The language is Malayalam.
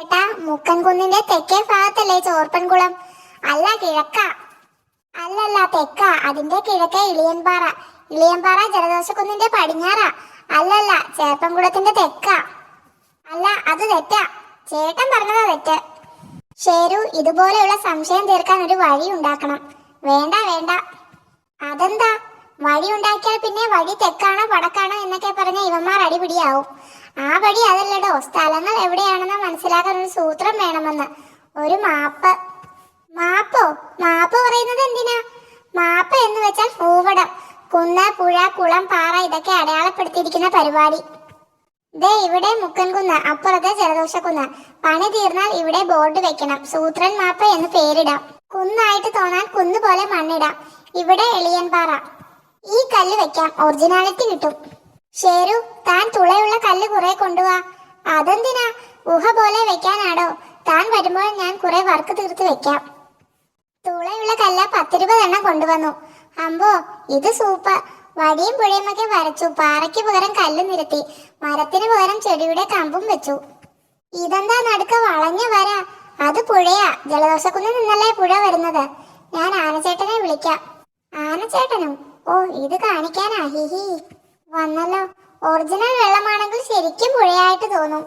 ചേട്ടാ മുക്കൻകുന്നിന്റെ തെക്കേ ഭാഗത്തല്ലേ ചോർപ്പൻകുളം? അല്ല കിഴക്ക. അല്ലല്ല തെക്ക. അതിന്റെ കിഴക്കേ ഇളിയൻപാറ. ഇളിയൻപാറ ജലദോഷക്കുന്നിന്റെ പടിഞ്ഞാറ. അല്ലല്ല ചേർപ്പൻകുളത്തിന്റെ തെക്ക. അല്ല അത് തെറ്റാ. ചേട്ടൻ പറഞ്ഞതാ തെറ്റ്. ഷേരു ഇതുപോലെയുള്ള സംശയം തീർക്കാൻ ഒരു വഴി ഉണ്ടാക്കണം. വേണ്ട വേണ്ട. അതെന്താ? വഴി ഉണ്ടാക്കിയാൽ പിന്നെ വഴി തെക്കാണോ വടക്കാണോ എന്നൊക്കെ പറഞ്ഞ ഇവന്മാർ അടിപിടിയാവും. ആ വഴി അതല്ലടോ. സ്ഥലങ്ങൾ എവിടെയാണെന്ന് മനസ്സിലാക്കാൻ ഒരു സൂത്രം വേണമെന്ന്. ഒരു മാപ്പ്. മാപ്പോ? മാപ്പ് പറയുന്നത് എന്തിനാ? മാപ്പ് എന്ന് വെച്ചാൽ ഭൂപടം. കുന്ന് പുഴ കുളം പാറ ഇതൊക്കെ അടയാളപ്പെടുത്തിയിരിക്കുന്ന പരിപാടി. ദേ ഇവിടെ മുക്കൻകുന്ന് അപ്പുറത്തെ ജലദോഷക്കുന്ന് പണി തീർന്നാൽ ഇവിടെ ബോർഡ് വെക്കണം. സൂത്രൻ മാപ്പ് എന്ന് പേരിടാം. കുന്നായിട്ട് തോന്നാൻ കുന്ന് പോലെ മണ്ണിടാം. ഇവിടെ എളിയൻ പാറ ഈ കല്ല് വെക്കാം. ഒറിജിനാലിറ്റി കിട്ടും. ഷേരു താൻ തുളയുള്ള കല്ല് കുറെ കൊണ്ടുവാ. അതെന്തിനാ? ഊഹ പോലെ വെക്കാനാടോ? താൻ വരുമ്പോൾ ഞാൻ കുറെ വർക്ക് തീർത്ത് വെക്കാം. തുളയുള്ള കല്ല് കല്ല പത്തിരുപതെണ്ണം കൊണ്ടുവന്നു. അമ്പോ ഇത് സൂപ്പർ. വടിയും പുഴയുമൊക്കെ വരച്ചു. പാറയ്ക്ക് പകരം കല്ല് നിരത്തി. മരത്തിന് പകരം ചെടിയുടെ കമ്പും വെച്ചു. ഇതെന്താ നടുക്ക വളഞ്ഞ വര? അത് പുഴയാ. ജലദോഷക്കുന്നിൽ നിന്നല്ലേ പുഴ വരുന്നത്? ഞാൻ ആനച്ചേട്ടനെ വിളിക്കാം. ആനച്ചേട്ടനും? ഓ ഇത് കാണിക്കാനാ. ഹിഹി വന്നല്ലോ. ഒറിജിനൽ വെള്ളമാണെങ്കിൽ ശരിക്കും പുഴയായിട്ട് തോന്നും.